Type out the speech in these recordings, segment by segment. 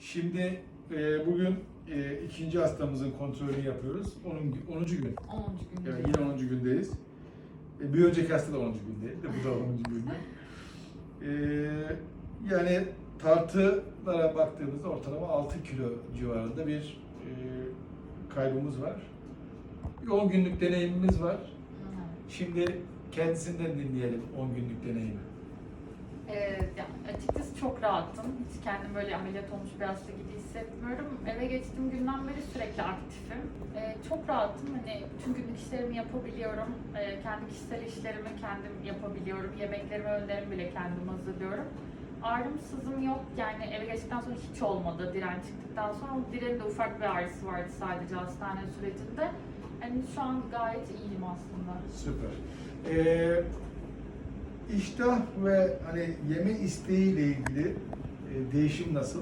Şimdi e, bugün e, ikinci hastamızın kontrolünü yapıyoruz. 10. 10. gün. 10. gün. Evet, yine 10. gündeyiz. E, bir önceki hasta da 10. gündeydi. Bu da 10. günde. E, yani tartılara baktığımızda ortalama 6 kilo civarında bir e, kaybımız var. 10 günlük deneyimimiz var. Şimdi kendisinden dinleyelim 10 günlük deneyimi. Ee, yani açıkçası rahattım. Hiç kendimi böyle ameliyat olmuş bir hasta gibi hissetmiyorum. Eve geçtiğim günden beri sürekli aktifim. Ee, çok rahattım. Hani bütün günlük işlerimi yapabiliyorum. Ee, kendi kişisel işlerimi kendim yapabiliyorum. Yemeklerimi, öğünlerimi bile kendim hazırlıyorum. Ağrım, sızım yok. Yani eve geçtikten sonra hiç olmadı diren çıktıktan sonra. Direnin de ufak bir ağrısı vardı sadece hastane sürecinde. Hani şu an gayet iyiyim aslında. Süper. Ee, iştah ve hani yeme isteğiyle ilgili e, değişim nasıl?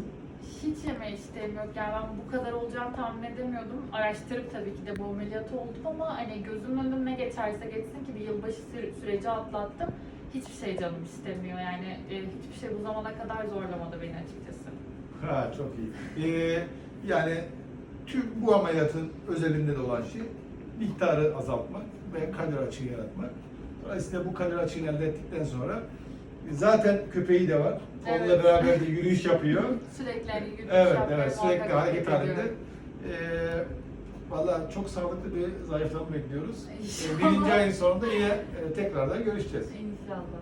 Hiç yeme isteğim yok. Yani ben bu kadar olacağını tahmin edemiyordum. Araştırıp tabii ki de bu ameliyatı oldum ama hani gözümün önünden ne geçerse geçsin ki bir yılbaşı sü- süreci atlattım. Hiçbir şey canım istemiyor yani e, hiçbir şey bu zamana kadar zorlamadı beni açıkçası. Ha çok iyi. Ee, yani tüm bu ameliyatın özelinde de olan şey miktarı azaltmak ve kalori açığı yaratmak. Dolayısıyla bu kalori açığını elde ettikten sonra zaten köpeği de var. Onunla Evet. beraber de yürüyüş yapıyor. Sürekli hani yürüyüş Evet, yapmaya evet sürekli hareket halinde. Ee, Valla çok sağlıklı bir zayıflama bekliyoruz. Ee, İnşallah. birinci ayın sonunda yine e, tekrardan görüşeceğiz. İnşallah.